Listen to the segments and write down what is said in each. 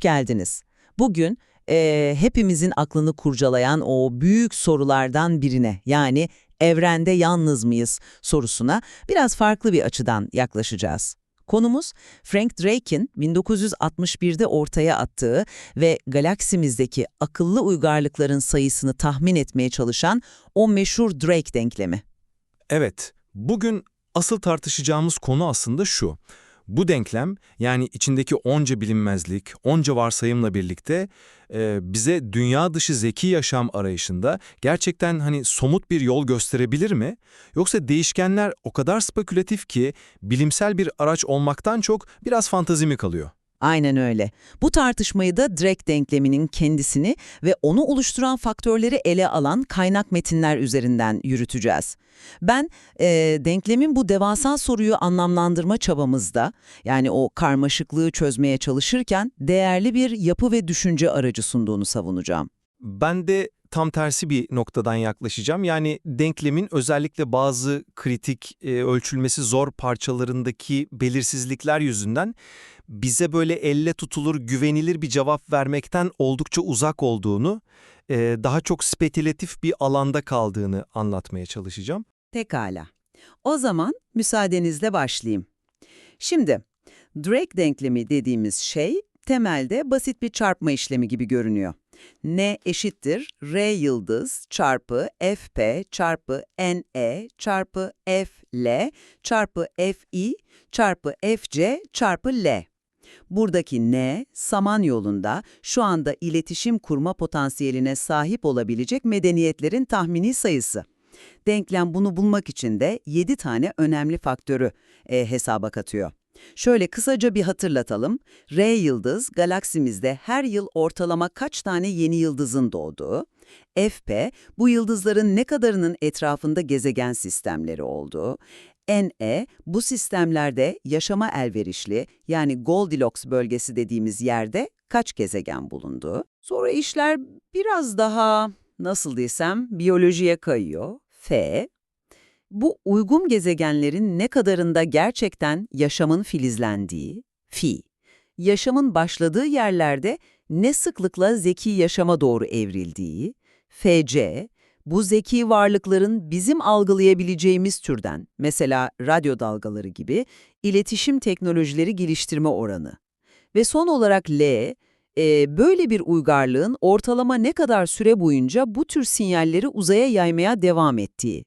geldiniz. Bugün eee, hepimizin aklını kurcalayan o büyük sorulardan birine yani evrende yalnız mıyız sorusuna biraz farklı bir açıdan yaklaşacağız. Konumuz Frank Drake'in 1961'de ortaya attığı ve galaksimizdeki akıllı uygarlıkların sayısını tahmin etmeye çalışan o meşhur Drake denklemi. Evet, bugün asıl tartışacağımız konu aslında şu. Bu denklem, yani içindeki onca bilinmezlik, onca varsayımla birlikte e, bize dünya dışı zeki yaşam arayışında gerçekten hani somut bir yol gösterebilir mi? Yoksa değişkenler o kadar spekülatif ki bilimsel bir araç olmaktan çok biraz fantazi mi kalıyor? Aynen öyle. Bu tartışmayı da Drake denkleminin kendisini ve onu oluşturan faktörleri ele alan kaynak metinler üzerinden yürüteceğiz. Ben e, denklemin bu devasa soruyu anlamlandırma çabamızda, yani o karmaşıklığı çözmeye çalışırken değerli bir yapı ve düşünce aracı sunduğunu savunacağım. Ben de tam tersi bir noktadan yaklaşacağım. Yani denklemin özellikle bazı kritik, e, ölçülmesi zor parçalarındaki belirsizlikler yüzünden bize böyle elle tutulur, güvenilir bir cevap vermekten oldukça uzak olduğunu, e, daha çok spekülatif bir alanda kaldığını anlatmaya çalışacağım. Pekala. O zaman müsaadenizle başlayayım. Şimdi, Drake denklemi dediğimiz şey temelde basit bir çarpma işlemi gibi görünüyor. N eşittir R yıldız çarpı Fp çarpı Ne çarpı Fl çarpı Fi çarpı Fc çarpı L. Buradaki N, Samanyolu'nda şu anda iletişim kurma potansiyeline sahip olabilecek medeniyetlerin tahmini sayısı. Denklem bunu bulmak için de 7 tane önemli faktörü e, hesaba katıyor. Şöyle kısaca bir hatırlatalım. R yıldız galaksimizde her yıl ortalama kaç tane yeni yıldızın doğduğu, Fp bu yıldızların ne kadarının etrafında gezegen sistemleri olduğu, NE bu sistemlerde yaşama elverişli yani Goldilocks bölgesi dediğimiz yerde kaç gezegen bulunduğu. Sonra işler biraz daha nasıl desem biyolojiye kayıyor. F bu uygun gezegenlerin ne kadarında gerçekten yaşamın filizlendiği, fi, yaşamın başladığı yerlerde ne sıklıkla zeki yaşama doğru evrildiği, fc, bu zeki varlıkların bizim algılayabileceğimiz türden, mesela radyo dalgaları gibi, iletişim teknolojileri geliştirme oranı. Ve son olarak L, e, böyle bir uygarlığın ortalama ne kadar süre boyunca bu tür sinyalleri uzaya yaymaya devam ettiği.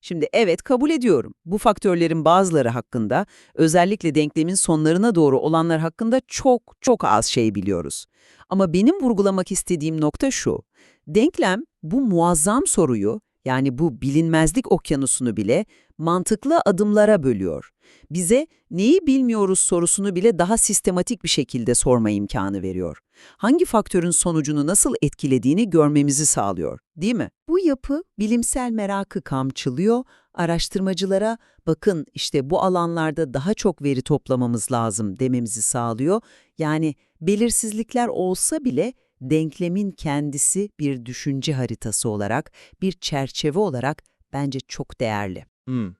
Şimdi evet kabul ediyorum. Bu faktörlerin bazıları hakkında, özellikle denklemin sonlarına doğru olanlar hakkında çok çok az şey biliyoruz. Ama benim vurgulamak istediğim nokta şu. Denklem bu muazzam soruyu, yani bu bilinmezlik okyanusunu bile mantıklı adımlara bölüyor. Bize neyi bilmiyoruz sorusunu bile daha sistematik bir şekilde sorma imkanı veriyor. Hangi faktörün sonucunu nasıl etkilediğini görmemizi sağlıyor, değil mi? Bu yapı bilimsel merakı kamçılıyor, araştırmacılara bakın işte bu alanlarda daha çok veri toplamamız lazım dememizi sağlıyor. Yani belirsizlikler olsa bile denklemin kendisi bir düşünce haritası olarak, bir çerçeve olarak bence çok değerli. Hmm.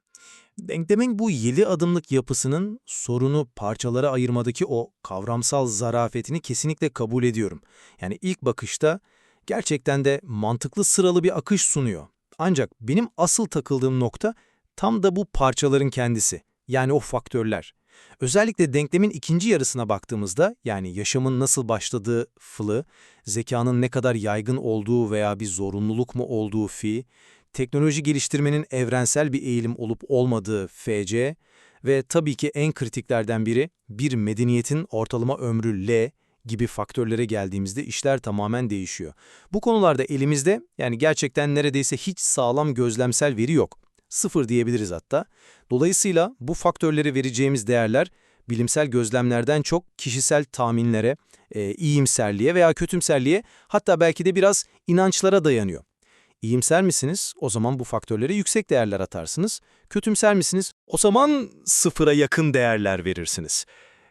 Denklemin bu 7 adımlık yapısının sorunu parçalara ayırmadaki o kavramsal zarafetini kesinlikle kabul ediyorum. Yani ilk bakışta gerçekten de mantıklı sıralı bir akış sunuyor. Ancak benim asıl takıldığım nokta tam da bu parçaların kendisi. Yani o faktörler. Özellikle denklemin ikinci yarısına baktığımızda, yani yaşamın nasıl başladığı flı, zekanın ne kadar yaygın olduğu veya bir zorunluluk mu olduğu fi, teknoloji geliştirmenin evrensel bir eğilim olup olmadığı FC ve tabii ki en kritiklerden biri bir medeniyetin ortalama ömrü L gibi faktörlere geldiğimizde işler tamamen değişiyor. Bu konularda elimizde yani gerçekten neredeyse hiç sağlam gözlemsel veri yok. Sıfır diyebiliriz hatta. Dolayısıyla bu faktörleri vereceğimiz değerler bilimsel gözlemlerden çok kişisel tahminlere, e, iyimserliğe veya kötümserliğe hatta belki de biraz inançlara dayanıyor. İyimser misiniz? O zaman bu faktörlere yüksek değerler atarsınız. Kötümser misiniz? O zaman sıfıra yakın değerler verirsiniz.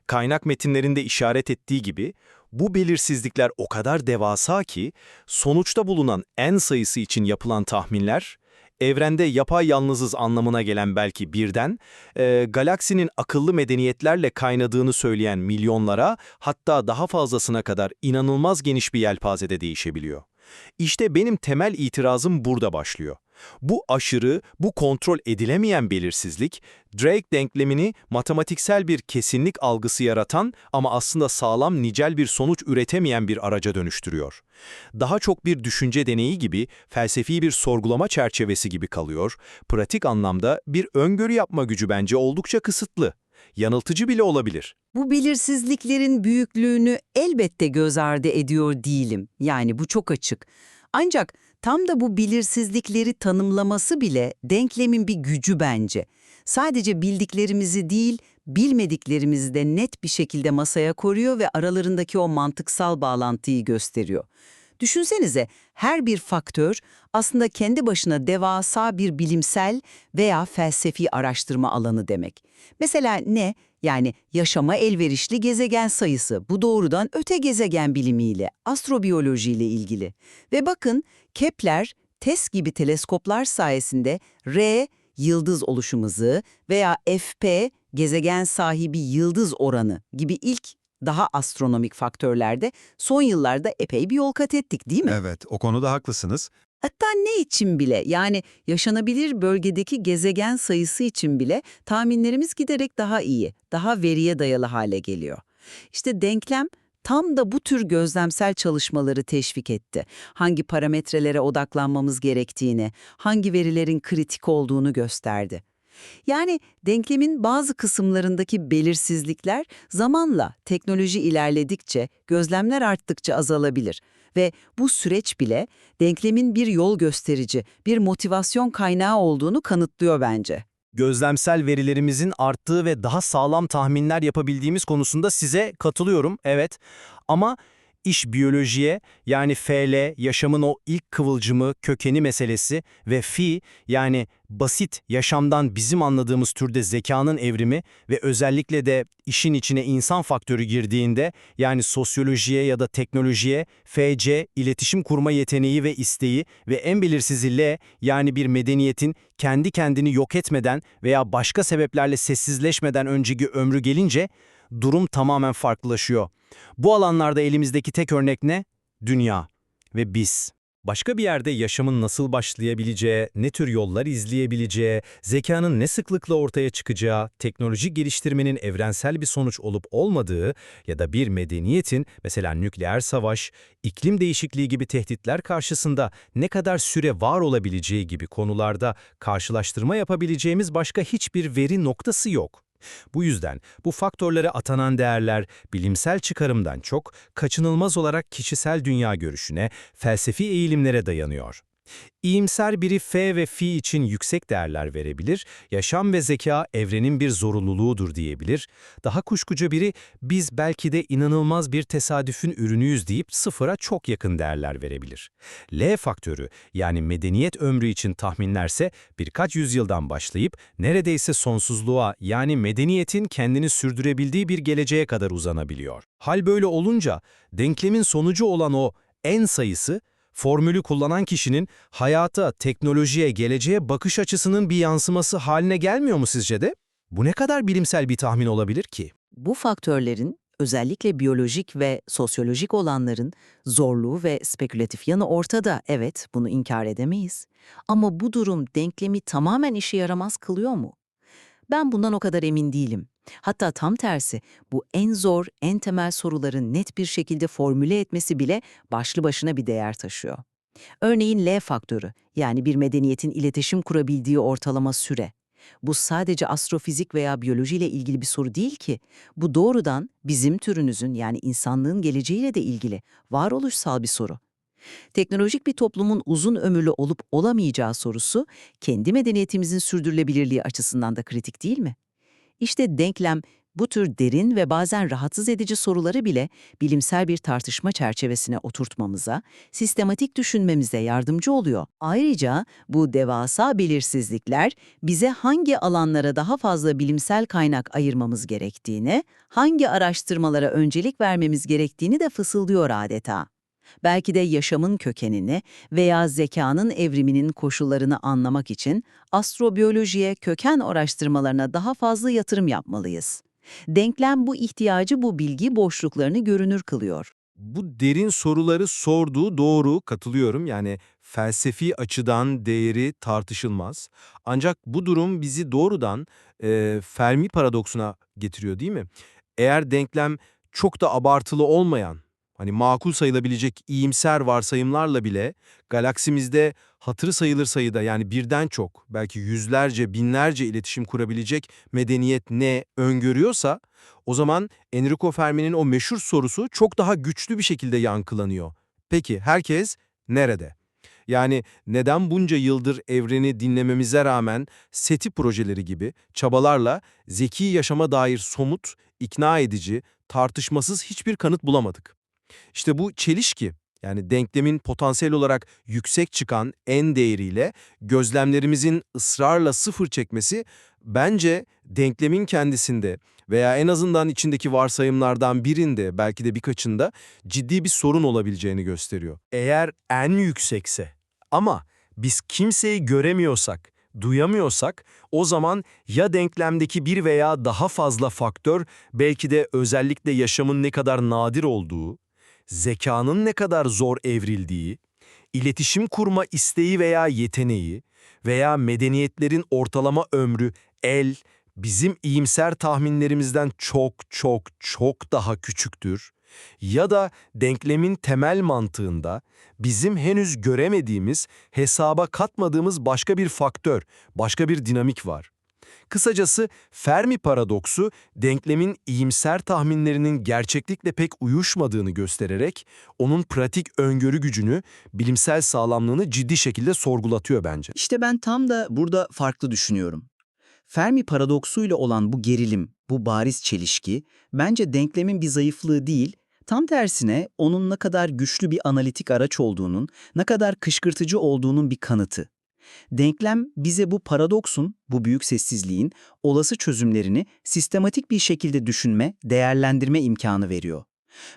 Kaynak metinlerinde işaret ettiği gibi bu belirsizlikler o kadar devasa ki sonuçta bulunan en sayısı için yapılan tahminler evrende yapay yalnızız anlamına gelen belki birden, e, galaksinin akıllı medeniyetlerle kaynadığını söyleyen milyonlara, hatta daha fazlasına kadar inanılmaz geniş bir yelpazede değişebiliyor. İşte benim temel itirazım burada başlıyor. Bu aşırı, bu kontrol edilemeyen belirsizlik, Drake denklemini matematiksel bir kesinlik algısı yaratan ama aslında sağlam nicel bir sonuç üretemeyen bir araca dönüştürüyor. Daha çok bir düşünce deneyi gibi, felsefi bir sorgulama çerçevesi gibi kalıyor, pratik anlamda bir öngörü yapma gücü bence oldukça kısıtlı. Yanıltıcı bile olabilir. Bu belirsizliklerin büyüklüğünü elbette göz ardı ediyor değilim. Yani bu çok açık. Ancak tam da bu belirsizlikleri tanımlaması bile denklemin bir gücü bence. Sadece bildiklerimizi değil, bilmediklerimizi de net bir şekilde masaya koruyor ve aralarındaki o mantıksal bağlantıyı gösteriyor. Düşünsenize her bir faktör aslında kendi başına devasa bir bilimsel veya felsefi araştırma alanı demek. Mesela ne? Yani yaşama elverişli gezegen sayısı. Bu doğrudan öte gezegen bilimiyle, astrobiyolojiyle ilgili. Ve bakın Kepler, TESS gibi teleskoplar sayesinde R, yıldız oluşum hızı veya FP, gezegen sahibi yıldız oranı gibi ilk daha astronomik faktörlerde son yıllarda epey bir yol kat ettik değil mi? Evet, o konuda haklısınız. Hatta ne için bile yani yaşanabilir bölgedeki gezegen sayısı için bile tahminlerimiz giderek daha iyi, daha veriye dayalı hale geliyor. İşte denklem tam da bu tür gözlemsel çalışmaları teşvik etti. Hangi parametrelere odaklanmamız gerektiğini, hangi verilerin kritik olduğunu gösterdi. Yani denklemin bazı kısımlarındaki belirsizlikler zamanla teknoloji ilerledikçe, gözlemler arttıkça azalabilir. Ve bu süreç bile denklemin bir yol gösterici, bir motivasyon kaynağı olduğunu kanıtlıyor bence. Gözlemsel verilerimizin arttığı ve daha sağlam tahminler yapabildiğimiz konusunda size katılıyorum, evet. Ama iş biyolojiye yani FL, yaşamın o ilk kıvılcımı, kökeni meselesi ve fi yani basit yaşamdan bizim anladığımız türde zekanın evrimi ve özellikle de işin içine insan faktörü girdiğinde yani sosyolojiye ya da teknolojiye FC, iletişim kurma yeteneği ve isteği ve en belirsizi L yani bir medeniyetin kendi kendini yok etmeden veya başka sebeplerle sessizleşmeden önceki ömrü gelince durum tamamen farklılaşıyor. Bu alanlarda elimizdeki tek örnek ne? Dünya ve biz. Başka bir yerde yaşamın nasıl başlayabileceği, ne tür yollar izleyebileceği, zekanın ne sıklıkla ortaya çıkacağı, teknolojik geliştirmenin evrensel bir sonuç olup olmadığı ya da bir medeniyetin, mesela nükleer savaş, iklim değişikliği gibi tehditler karşısında ne kadar süre var olabileceği gibi konularda karşılaştırma yapabileceğimiz başka hiçbir veri noktası yok. Bu yüzden bu faktörlere atanan değerler bilimsel çıkarımdan çok kaçınılmaz olarak kişisel dünya görüşüne, felsefi eğilimlere dayanıyor. İyimser biri F ve Fi için yüksek değerler verebilir, yaşam ve zeka evrenin bir zorunluluğudur diyebilir. Daha kuşkucu biri biz belki de inanılmaz bir tesadüfün ürünüyüz deyip sıfıra çok yakın değerler verebilir. L faktörü yani medeniyet ömrü için tahminlerse birkaç yüzyıldan başlayıp neredeyse sonsuzluğa yani medeniyetin kendini sürdürebildiği bir geleceğe kadar uzanabiliyor. Hal böyle olunca denklemin sonucu olan o en sayısı formülü kullanan kişinin hayata, teknolojiye, geleceğe bakış açısının bir yansıması haline gelmiyor mu sizce de? Bu ne kadar bilimsel bir tahmin olabilir ki? Bu faktörlerin özellikle biyolojik ve sosyolojik olanların zorluğu ve spekülatif yanı ortada. Evet, bunu inkar edemeyiz. Ama bu durum denklemi tamamen işe yaramaz kılıyor mu? Ben bundan o kadar emin değilim. Hatta tam tersi, bu en zor, en temel soruların net bir şekilde formüle etmesi bile başlı başına bir değer taşıyor. Örneğin L faktörü, yani bir medeniyetin iletişim kurabildiği ortalama süre. Bu sadece astrofizik veya biyolojiyle ilgili bir soru değil ki. Bu doğrudan bizim türünüzün yani insanlığın geleceğiyle de ilgili, varoluşsal bir soru. Teknolojik bir toplumun uzun ömürlü olup olamayacağı sorusu, kendi medeniyetimizin sürdürülebilirliği açısından da kritik değil mi? İşte denklem bu tür derin ve bazen rahatsız edici soruları bile bilimsel bir tartışma çerçevesine oturtmamıza, sistematik düşünmemize yardımcı oluyor. Ayrıca bu devasa belirsizlikler bize hangi alanlara daha fazla bilimsel kaynak ayırmamız gerektiğini, hangi araştırmalara öncelik vermemiz gerektiğini de fısıldıyor adeta. Belki de yaşamın kökenini veya zekanın evriminin koşullarını anlamak için astrobiyolojiye, köken araştırmalarına daha fazla yatırım yapmalıyız. Denklem bu ihtiyacı, bu bilgi boşluklarını görünür kılıyor. Bu derin soruları sorduğu doğru, katılıyorum. Yani felsefi açıdan değeri tartışılmaz. Ancak bu durum bizi doğrudan e, Fermi paradoksuna getiriyor değil mi? Eğer denklem çok da abartılı olmayan, hani makul sayılabilecek iyimser varsayımlarla bile galaksimizde hatırı sayılır sayıda yani birden çok, belki yüzlerce, binlerce iletişim kurabilecek medeniyet ne öngörüyorsa, o zaman Enrico Fermi'nin o meşhur sorusu çok daha güçlü bir şekilde yankılanıyor. Peki herkes nerede? Yani neden bunca yıldır evreni dinlememize rağmen SETI projeleri gibi çabalarla zeki yaşama dair somut, ikna edici, tartışmasız hiçbir kanıt bulamadık? İşte bu çelişki, yani denklemin potansiyel olarak yüksek çıkan en değeriyle gözlemlerimizin ısrarla sıfır çekmesi bence denklemin kendisinde veya en azından içindeki varsayımlardan birinde belki de birkaçında ciddi bir sorun olabileceğini gösteriyor. Eğer en yüksekse ama biz kimseyi göremiyorsak, duyamıyorsak o zaman ya denklemdeki bir veya daha fazla faktör belki de özellikle yaşamın ne kadar nadir olduğu, zekanın ne kadar zor evrildiği, iletişim kurma isteği veya yeteneği veya medeniyetlerin ortalama ömrü el, bizim iyimser tahminlerimizden çok çok çok daha küçüktür ya da denklemin temel mantığında bizim henüz göremediğimiz, hesaba katmadığımız başka bir faktör, başka bir dinamik var. Kısacası Fermi paradoksu denklemin iyimser tahminlerinin gerçeklikle pek uyuşmadığını göstererek onun pratik öngörü gücünü, bilimsel sağlamlığını ciddi şekilde sorgulatıyor bence. İşte ben tam da burada farklı düşünüyorum. Fermi paradoksuyla olan bu gerilim, bu bariz çelişki, bence denklemin bir zayıflığı değil, tam tersine onun ne kadar güçlü bir analitik araç olduğunun, ne kadar kışkırtıcı olduğunun bir kanıtı. Denklem bize bu paradoksun, bu büyük sessizliğin olası çözümlerini sistematik bir şekilde düşünme, değerlendirme imkanı veriyor.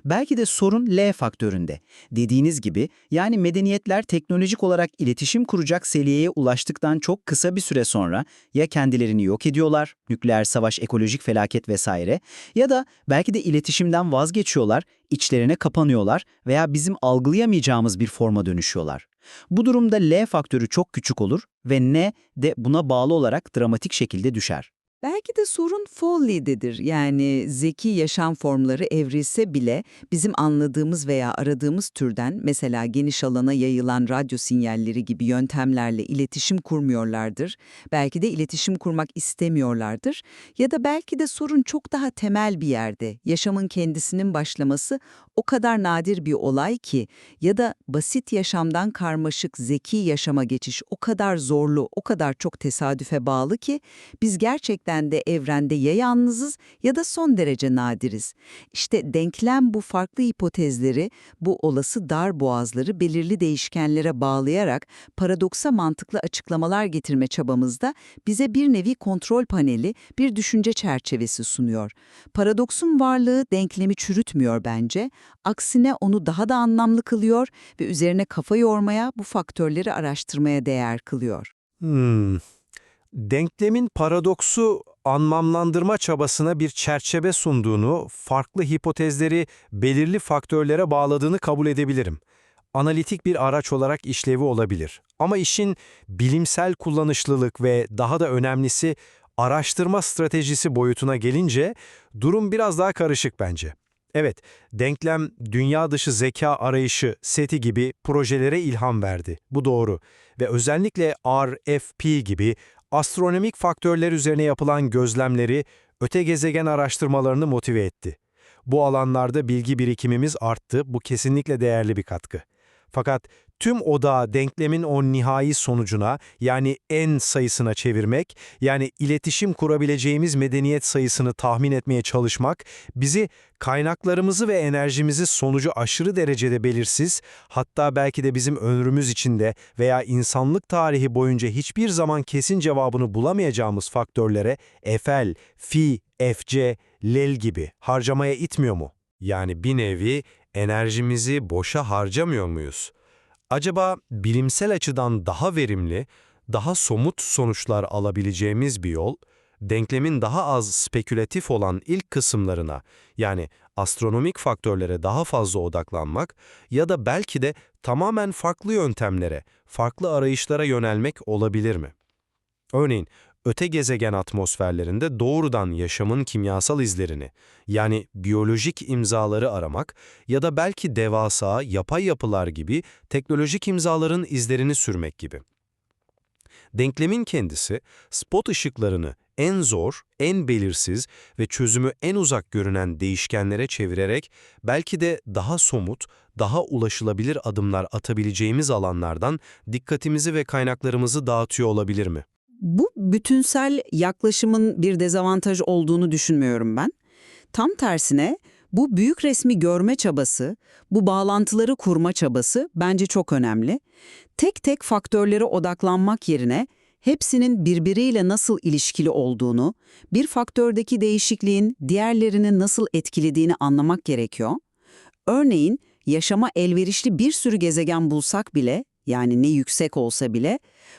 Belki de sorun L faktöründe. Dediğiniz gibi yani medeniyetler teknolojik olarak iletişim kuracak seviyeye ulaştıktan çok kısa bir süre sonra ya kendilerini yok ediyorlar, nükleer savaş, ekolojik felaket vesaire ya da belki de iletişimden vazgeçiyorlar, içlerine kapanıyorlar veya bizim algılayamayacağımız bir forma dönüşüyorlar. Bu durumda L faktörü çok küçük olur ve N de buna bağlı olarak dramatik şekilde düşer. Belki de sorun Foley'dedir. Yani zeki yaşam formları evrilse bile bizim anladığımız veya aradığımız türden mesela geniş alana yayılan radyo sinyalleri gibi yöntemlerle iletişim kurmuyorlardır. Belki de iletişim kurmak istemiyorlardır. Ya da belki de sorun çok daha temel bir yerde. Yaşamın kendisinin başlaması o kadar nadir bir olay ki ya da basit yaşamdan karmaşık zeki yaşama geçiş o kadar zorlu, o kadar çok tesadüfe bağlı ki biz gerçekten de evrende ya yalnızız ya da son derece nadiriz. İşte denklem bu farklı hipotezleri, bu olası dar boğazları belirli değişkenlere bağlayarak paradoksa mantıklı açıklamalar getirme çabamızda bize bir nevi kontrol paneli, bir düşünce çerçevesi sunuyor. Paradoksun varlığı denklemi çürütmüyor bence, aksine onu daha da anlamlı kılıyor ve üzerine kafa yormaya, bu faktörleri araştırmaya değer kılıyor. Hmm. Denklemin paradoksu anlamlandırma çabasına bir çerçeve sunduğunu, farklı hipotezleri belirli faktörlere bağladığını kabul edebilirim. Analitik bir araç olarak işlevi olabilir. Ama işin bilimsel kullanışlılık ve daha da önemlisi araştırma stratejisi boyutuna gelince durum biraz daha karışık bence. Evet, denklem dünya dışı zeka arayışı SETI gibi projelere ilham verdi. Bu doğru. Ve özellikle RFP gibi astronomik faktörler üzerine yapılan gözlemleri öte gezegen araştırmalarını motive etti. Bu alanlarda bilgi birikimimiz arttı, bu kesinlikle değerli bir katkı. Fakat tüm odağı denklemin o nihai sonucuna yani n sayısına çevirmek, yani iletişim kurabileceğimiz medeniyet sayısını tahmin etmeye çalışmak, bizi kaynaklarımızı ve enerjimizi sonucu aşırı derecede belirsiz, hatta belki de bizim ömrümüz içinde veya insanlık tarihi boyunca hiçbir zaman kesin cevabını bulamayacağımız faktörlere Eiffel, Fi, FC, Lel gibi harcamaya itmiyor mu? Yani bir nevi enerjimizi boşa harcamıyor muyuz? Acaba bilimsel açıdan daha verimli, daha somut sonuçlar alabileceğimiz bir yol, denklemin daha az spekülatif olan ilk kısımlarına, yani astronomik faktörlere daha fazla odaklanmak ya da belki de tamamen farklı yöntemlere, farklı arayışlara yönelmek olabilir mi? Örneğin, öte gezegen atmosferlerinde doğrudan yaşamın kimyasal izlerini, yani biyolojik imzaları aramak ya da belki devasa, yapay yapılar gibi teknolojik imzaların izlerini sürmek gibi. Denklemin kendisi, spot ışıklarını en zor, en belirsiz ve çözümü en uzak görünen değişkenlere çevirerek belki de daha somut, daha ulaşılabilir adımlar atabileceğimiz alanlardan dikkatimizi ve kaynaklarımızı dağıtıyor olabilir mi? Bu bütünsel yaklaşımın bir dezavantaj olduğunu düşünmüyorum ben. Tam tersine bu büyük resmi görme çabası, bu bağlantıları kurma çabası bence çok önemli. Tek tek faktörlere odaklanmak yerine hepsinin birbiriyle nasıl ilişkili olduğunu, bir faktördeki değişikliğin diğerlerini nasıl etkilediğini anlamak gerekiyor. Örneğin yaşama elverişli bir sürü gezegen bulsak bile, yani ne yüksek olsa bile,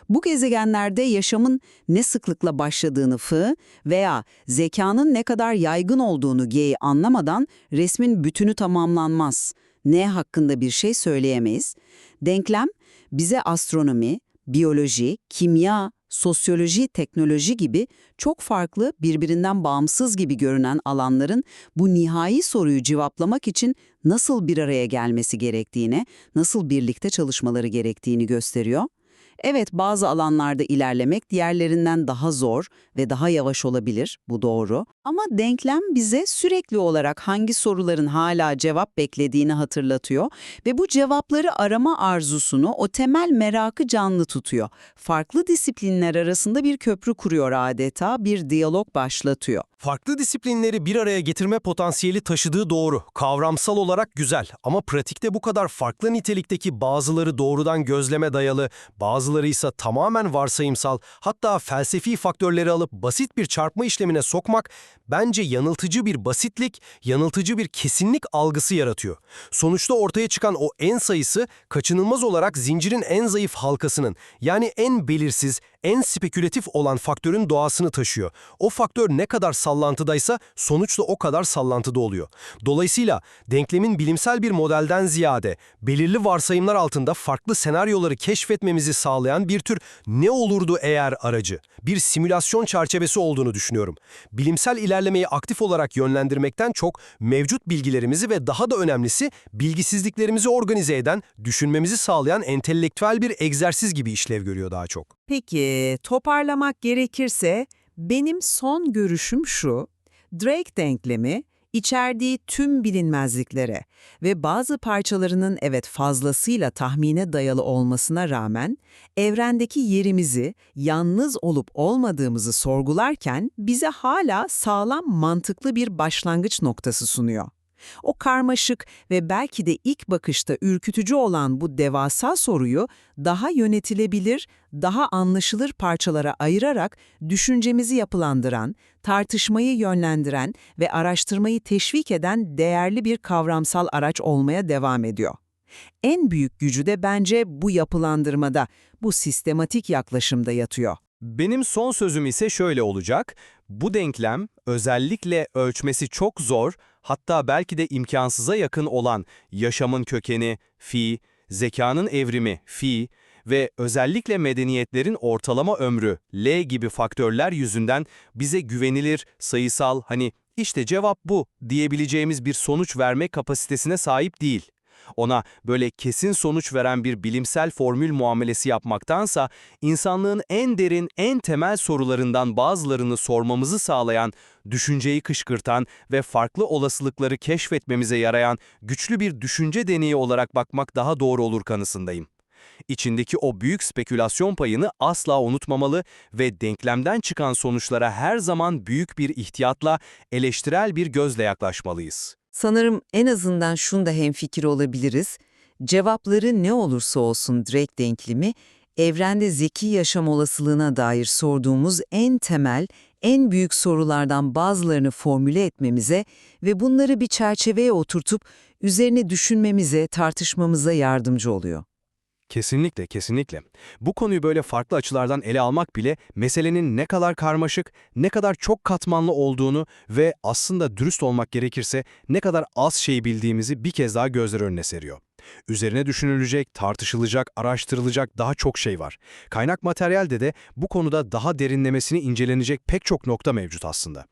bu gezegenlerde yaşamın ne sıklıkla başladığını F veya zekanın ne kadar yaygın olduğunu G'yi anlamadan resmin bütünü tamamlanmaz. N hakkında bir şey söyleyemeyiz. Denklem bize astronomi, biyoloji, kimya, sosyoloji, teknoloji gibi çok farklı, birbirinden bağımsız gibi görünen alanların bu nihai soruyu cevaplamak için nasıl bir araya gelmesi gerektiğini, nasıl birlikte çalışmaları gerektiğini gösteriyor. Evet, bazı alanlarda ilerlemek diğerlerinden daha zor ve daha yavaş olabilir, bu doğru. Ama denklem bize sürekli olarak hangi soruların hala cevap beklediğini hatırlatıyor ve bu cevapları arama arzusunu, o temel merakı canlı tutuyor. Farklı disiplinler arasında bir köprü kuruyor adeta, bir diyalog başlatıyor. Farklı disiplinleri bir araya getirme potansiyeli taşıdığı doğru. Kavramsal olarak güzel ama pratikte bu kadar farklı nitelikteki bazıları doğrudan gözleme dayalı, bazıları ise tamamen varsayımsal, hatta felsefi faktörleri alıp basit bir çarpma işlemine sokmak bence yanıltıcı bir basitlik, yanıltıcı bir kesinlik algısı yaratıyor. Sonuçta ortaya çıkan o en sayısı kaçınılmaz olarak zincirin en zayıf halkasının yani en belirsiz, en spekülatif olan faktörün doğasını taşıyor. O faktör ne kadar sallantıdaysa sonuç da o kadar sallantıda oluyor. Dolayısıyla denklemin bilimsel bir modelden ziyade belirli varsayımlar altında farklı senaryoları keşfetmemizi sağlayan bir tür ne olurdu eğer aracı, bir simülasyon çerçevesi olduğunu düşünüyorum. Bilimsel ilerlemeyi aktif olarak yönlendirmekten çok mevcut bilgilerimizi ve daha da önemlisi bilgisizliklerimizi organize eden, düşünmemizi sağlayan entelektüel bir egzersiz gibi işlev görüyor daha çok. Peki, toparlamak gerekirse benim son görüşüm şu, Drake denklemi içerdiği tüm bilinmezliklere ve bazı parçalarının evet fazlasıyla tahmine dayalı olmasına rağmen evrendeki yerimizi, yalnız olup olmadığımızı sorgularken bize hala sağlam mantıklı bir başlangıç noktası sunuyor. O karmaşık ve belki de ilk bakışta ürkütücü olan bu devasa soruyu daha yönetilebilir, daha anlaşılır parçalara ayırarak düşüncemizi yapılandıran, tartışmayı yönlendiren ve araştırmayı teşvik eden değerli bir kavramsal araç olmaya devam ediyor. En büyük gücü de bence bu yapılandırmada, bu sistematik yaklaşımda yatıyor. Benim son sözüm ise şöyle olacak. Bu denklem özellikle ölçmesi çok zor, hatta belki de imkansıza yakın olan yaşamın kökeni, fi, zekanın evrimi, fi ve özellikle medeniyetlerin ortalama ömrü, L gibi faktörler yüzünden bize güvenilir, sayısal, hani işte cevap bu diyebileceğimiz bir sonuç verme kapasitesine sahip değil. Ona böyle kesin sonuç veren bir bilimsel formül muamelesi yapmaktansa, insanlığın en derin, en temel sorularından bazılarını sormamızı sağlayan, düşünceyi kışkırtan ve farklı olasılıkları keşfetmemize yarayan güçlü bir düşünce deneyi olarak bakmak daha doğru olur kanısındayım. İçindeki o büyük spekülasyon payını asla unutmamalı ve denklemden çıkan sonuçlara her zaman büyük bir ihtiyatla, eleştirel bir gözle yaklaşmalıyız. Sanırım en azından şunda hemfikir olabiliriz. Cevapları ne olursa olsun Drake denklemi, evrende zeki yaşam olasılığına dair sorduğumuz en temel, en büyük sorulardan bazılarını formüle etmemize ve bunları bir çerçeveye oturtup üzerine düşünmemize, tartışmamıza yardımcı oluyor. Kesinlikle, kesinlikle. Bu konuyu böyle farklı açılardan ele almak bile meselenin ne kadar karmaşık, ne kadar çok katmanlı olduğunu ve aslında dürüst olmak gerekirse ne kadar az şey bildiğimizi bir kez daha gözler önüne seriyor. Üzerine düşünülecek, tartışılacak, araştırılacak daha çok şey var. Kaynak materyalde de bu konuda daha derinlemesine incelenecek pek çok nokta mevcut aslında.